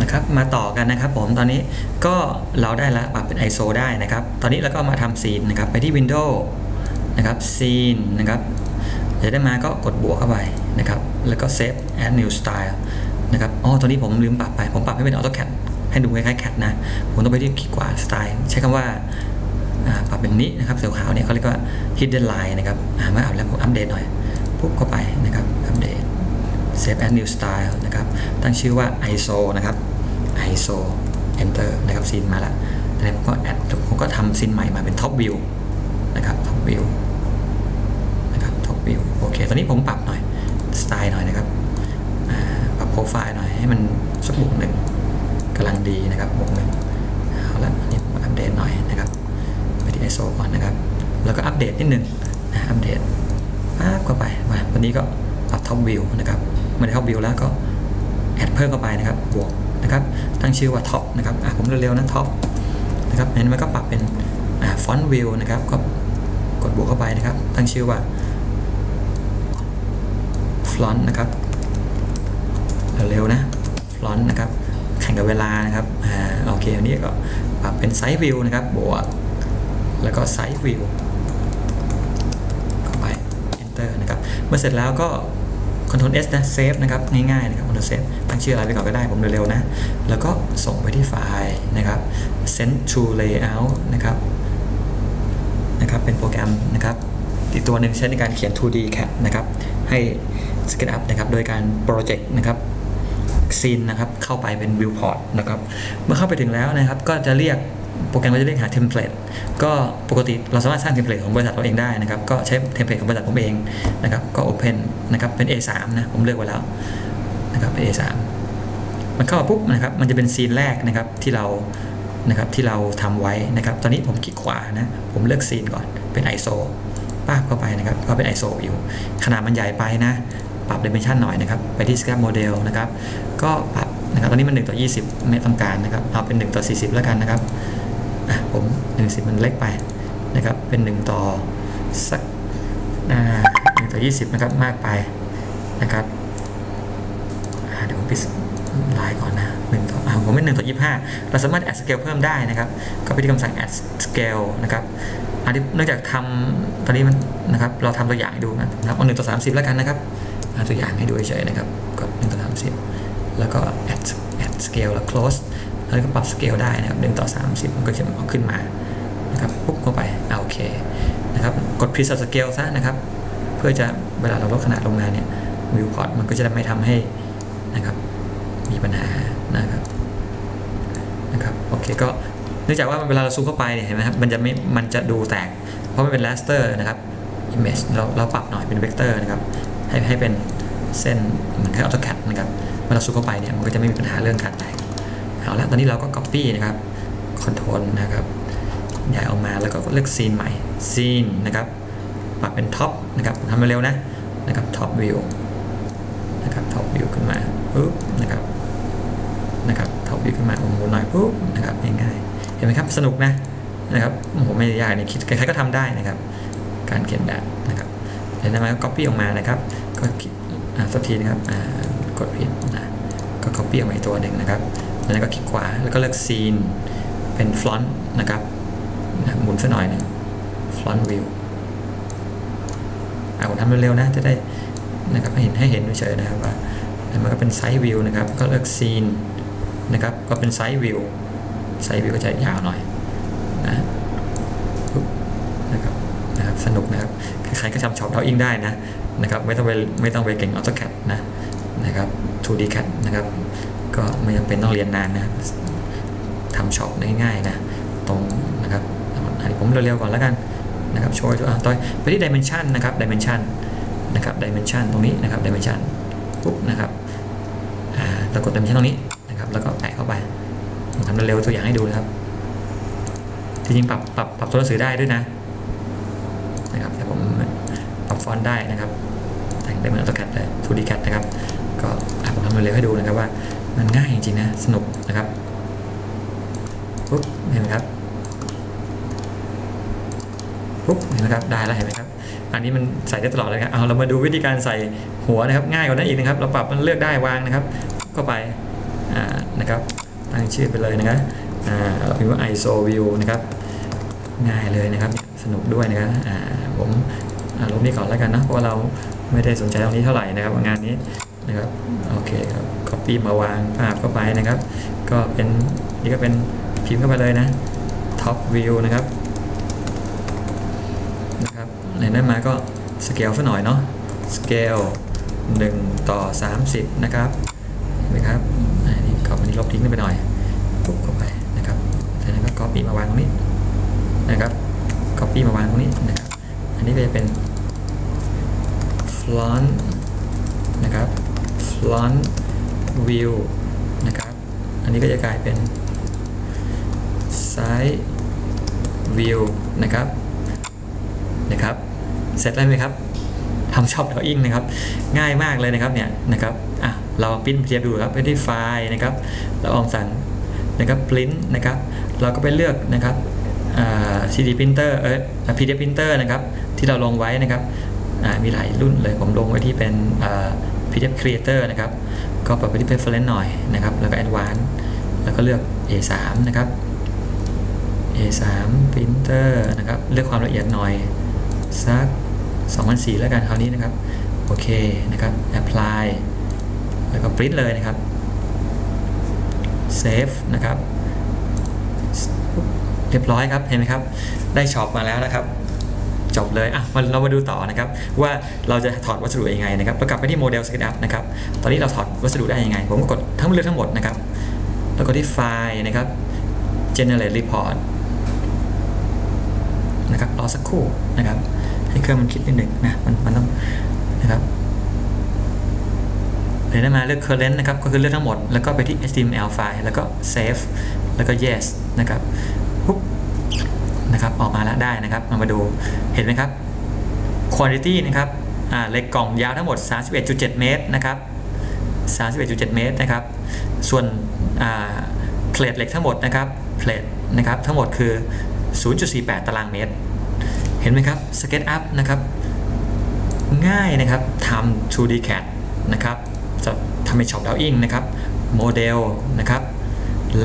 นะครับมาต่อกันนะครับผมตอนนี้ก็เราได้ละปรับเป็น ISO ได้นะครับ ตอนนี้เราก็มาทำซีนนะครับไปที่ Windows นะครับซีนนะครับเดี๋ยวได้มาก็กดบวกเข้าไปนะครับแล้วก็ Save Add New Style นะครับอ๋อตอนนี้ผมลืมปรับไปผมปรับให้เป็น AutoCAD ให้ดูคล้ายๆ CAD นะผมต้องไปที่คลิกขวา Style ใช้คำว่าปรับเป็นนี้นะครับสีขาวเนี่ยเขาเรียกว่า Hidden Line นะครับอ่าเมื่ออัพแล้วผมอัปเดตหน่อยปุ๊บเข้าไปนะครับอัปเดต Save as new style นะครับ ตั้งชื่อว่า ISO นะครับ ISO enter นะครับซีนมาแล้วตอนนี้ผมก็ add ผมก็ทำซีนใหม่มาเป็น top view นะครับ top view นะครับ top view โอเค ตอนนี้ผมปรับหน่อย สไตล์หน่อยนะครับ ปรับโปรไฟล์หน่อยให้มันสักบวกหนึ่งกำลังดีนะครับบวกหนึ่งเอาละอันนี้ผมอัปเดตหน่อยนะครับไปที่ ISO ก่อนนะครับ แล้วก็อัปเดตนิดนึงนะอัปเดตปั๊บเข้าไปมาวันนี้ก็ปรับ top view นะครับไม่ได้ top view แล้วก็แอดเพิ่มเข้าไปนะครับบวก นะครับตั้งชื่อว่า top นะครับอะผมเร็วๆนะ top นะครับเห็นไหมก็ปรับเป็นอ่า font view นะครับก็กดบวกเข้าไปนะครับ ตั้งชื่อว่า font นะครับเร็วๆนะ font นะครับแข่งกับเวลานะครับอ่าโอเคอันนี้ก็ปรับเป็น side view นะครับบวกแล้วก็ side view เข้าไป enter นะครับ เมื่อเสร็จแล้วก็ Ctrl S นะ save นะครับง่ายๆนะครับ Ctrl save ตั้งชื่ออะไรไปก่อนก็ได้ผมเร็วๆนะ แล้วก็ส่งไปที่ไฟล์นะครับ send to layout นะครับนะครับเป็นโปรแกรมนะครับอีกตัวหนึ่งใช้ในการเขียน 2D CAD นะครับให้ SketchUp นะครับโดยการ project นะครับซีนนะครับเข้าไปเป็น viewport นะครับเมื่อเข้าไปถึงแล้วนะครับก็จะเรียก โปรแกรมก็จะเรียกหาเทมเพลตก็ปกติเราสามารถสร้างเทมเพลตของบริษัทเราเองได้นะครับ ก็ใช้เทมเพลตของบริษัทผมเองนะครับ ก็ Open นะครับเป็น A3 นะผมเลือกไว้แล้วนะครับเป็น A3 มันเข้ามาปุ๊บนะครับ มันจะเป็นซีนแรกนะครับที่เรานะครับที่เราทำไว้นะครับ ตอนนี้ผมคลิกขวานะ ผมเลือกซีนก่อนเป็น ISO ป้าบเข้าไปนะครับ ก็เป็น ISO อยู่ ขนาดมันใหญ่ไปนะ ปรับ dimension หน่อยนะครับ ไปที่ scrap model นะครับ ก็ปรับนะครับ ตอนนี้มัน1ต่อ20 ไม่ต้องการนะครับ เอาเป็น 1 ต่อ 40 แล้วกันนะครับ ผม1 0 มันเล็กไปนะครับ เป็น 1 ต่อสักอ่า1ต่อ 20 นะครับ มากไปนะครับเดี๋ยวผมปิดลายก่อนนะ1ต่ออ่าผมเป็น1ต่อ 25 เราสามารถ add scale เพิ่มได้นะครับ ก็ไปที่คำสั่ง add scale นะครับอันนี้เนื่องจากทำตอนนี้มันนะครับ เราทำตัวอย่างให้ดูนะครับเอา1ต่อ 30 แล้วกันนะครับตัวอย่างให้ดูเฉยๆนะครับกด1ต่อ 30 แล้วก็ add add scale แล้ว close แล้วก็ปรับ scale ได้นะครับ1ต่อ 30 มันก็จะเอาขึ้นมานะครับปุ๊บเข้าไปอ่าโอเคนะครับกด preset scale ซะนะครับ เพื่อจะเวลาเราลดขนาดลงมาเนี่ย viewport มันก็จะไม่ทำให้นะครับมีปัญหานะครับนะครับโอเคก็เนื่องจากว่าเวลาเราซูมเข้าไปเนี่ยเห็นไหมครับมันจะไม่มันจะดูแตก เพราะมันเป็น raster นะครับ image เราเราปรับหน่อยเป็น vector นะครับให้ให้เป็นเส้นเหมือนแค่ AutoCAD นะครับเวลาซูมเข้าไปเนี่ยมันก็จะไม่มีปัญหาเรื่องการแตก เอาละตอนนี้เราก็ copy นะครับ control นะครับย้ายออกมาแล้วก็เลือก scene ใหม่ scene นะครับปรับเป็น top นะครับทำมาเร็วนะนะครับ top view นะครับ top view ขึ้นมาปุ๊บนะครับนะครับ top view ขึ้นมาโอ้โหหน่อยปุ๊บนะครับง่ายๆเห็นไหมครับสนุกนะนะครับโอ้โหไม่ได้ยากนี่คิดใครๆก็ทำได้นะครับ การเขียนแบบนะครับเดี๋ยวนะมา copy ออกมานะครับ ก็คลิกอ่าสักทีนะครับกดผิดนะก็ copy ออกมาอีกตัวหนึ่งนะครับ แล้วก็คลิกขวาแล้วก็เลือก scene เป็น front นะครับนะหมุนสักหน่อยนึง front view อ่าผมทำเร็วๆนะจะได้นะครับให้เห็นให้เห็นเฉยๆนะครับว่าแล้วมันก็เป็นไซส์วิวนะครับก็เลือกซีนนะครับก็เป็นไซส์วิวไซส์วิวก็จะยาวหน่อยนะนะครับนะครับสนุกนะครับใครก็ทำช็อปเทาอิงได้นะนะครับไม่ต้องไปไม่ต้องไปเก่ง AutoCAD นะนะครับ 2D CAD นะครับ ก็ไม่จำเป็นต้องเรียนนานนะทำช็อปง่ายๆนะ ตรงนะครับอันนี้ผมเร็วๆก่อนแล้วกันนะครับโชว์ตัวต่อไปที่ dimension นะครับ dimension นะครับ dimension ตรงนี้นะครับ dimension ปุ๊บนะครับอ่าเรากด dimension ตรงนี้นะครับ แล้วก็แปะเข้าไปผมทำเร็วๆตัวอย่างให้ดูนะครับจริงๆปรับปรับปรับตัวหนังสือได้ด้วยนะนะครับแต่ผมปรับฟอนต์ได้นะครับแต่งได้เหมือน AutoCAD เลย 2D CAD นะครับ ก็ผมทำเร็วๆให้ดูนะครับว่า มันง่ายจริงๆนะ สนุกนะครับปุ๊บเห็นไหมครับปุ๊บเห็นไหมครับ ได้แล้วเห็นไหมครับ อันนี้มันใส่ได้ตลอดเลยครับ เอาเรามาดูวิธีการใส่หัวนะครับ ง่ายกว่านั้นอีกนะครับ เราปรับมันเลือกได้วางนะครับ เข้าไป อ่า นะครับ ตั้งชื่อไปเลยนะครับอ่า เราพิมพ์ว่า ISO view นะครับ ง่ายเลยนะครับ สนุกด้วยนะครับ อ่า ผมลบนี้ก่อนแล้วกันนะ เพราะว่าเราไม่ได้สนใจตรงนี้เท่าไหร่นะครับ งานนี้นะครับ โอเคครับ copy มาวางภาพเข้าไปนะครับ ก็เป็นนี่ก็เป็นพิมพ์เข้าไปเลยนะ top view นะครับนะครับในนั้นมาก็สเกลซะหน่อยเนาะสเกล1 ต่อ 30 นะครับเห็นไหมครับอันนี้ขอบอันนี้ลบทิ้งไปหน่อยปุ๊บเข้าไปนะครับจากนั้นก็ copy มาวางตรงนี้นะครับ copy มาวางตรงนี้นะครับอันนี้ก็จะเป็น front นะครับ front view นะครับ อันนี้ก็จะกลายเป็น side view นะครับนะครับ เสร็จแล้วไหมครับทำชอปแล้วอิงนะครับ ง่ายมากเลยนะครับเนี่ยนะครับอะเราปริ้นเทียบดูครับไปที่ไฟล์นะครับ เราลองสั่งนะครับปริ้นนะครับ เราก็ไปเลือกนะครับ CD printer เออ PDF printer นะครับ ที่เราลงไว้นะครับมีหลายรุ่นเลยผมลงไว้ที่เป็น PDF creator นะครับ ก็ปรับไปที่ preference หน่อยนะครับ แล้วก็ advanced แล้วก็เลือก A3 นะครับ A3 printer นะครับ เลือกความละเอียดหน่อย สัก2004แล้วกันคราวนี้นะครับ โอเคนะครับ apply แล้วก็ print เลยนะครับ save นะครับ เรียบร้อยครับ เห็นไหมครับ ได้ช็อปมาแล้วนะครับ จบเลยอะมาเรามาดูต่อนะครับว่าเราจะถอดวัสดุยังไงนะครับเรากลับไปที่โมเดล SketchUp นะครับตอนนี้เราถอดวัสดุได้ยังไง ผมก็กดทั้งเลือกทั้งหมดนะครับ แล้วก็ที่ไฟล์นะครับ generate report นะครับรอสักครู่นะครับ ให้เครื่องมันคิดนิดหนึ่งนะมันมันต้องนะครับเดี๋ยวได้มาเลือก current นะครับก็คือเลือกทั้งหมดแล้วก็ไปที่ html ไฟล์แล้วก็ save แล้วก็ yes นะครับปุ๊บ นะครับออกมาแล้วได้นะครับมามาดูเห็นไหมครับ quantity นะครับอ่าเหล็กกล่องยาวทั้งหมด 31.7 เมตรนะครับ 31.7 เมตรนะครับ ส่วนอ่าเพลทเหล็กทั้งหมดนะครับเพลทนะครับทั้งหมดคือ 0.48 ตารางเมตร เห็นไหมครับ SketchUp นะครับง่ายนะครับทำ 2D CAD นะครับจะทำเป็น Shop Drawing นะครับโมเดลนะครับ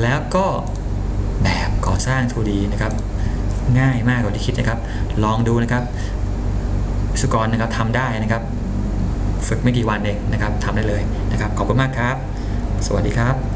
แล้วก็แบบก่อสร้าง 2D นะครับ ง่ายมากกว่าที่คิดนะครับ ลองดูนะครับสุกรนะครับทำได้นะครับ ฝึกไม่กี่วันเองนะครับทำได้เลยนะครับ ขอบคุณมากครับ สวัสดีครับ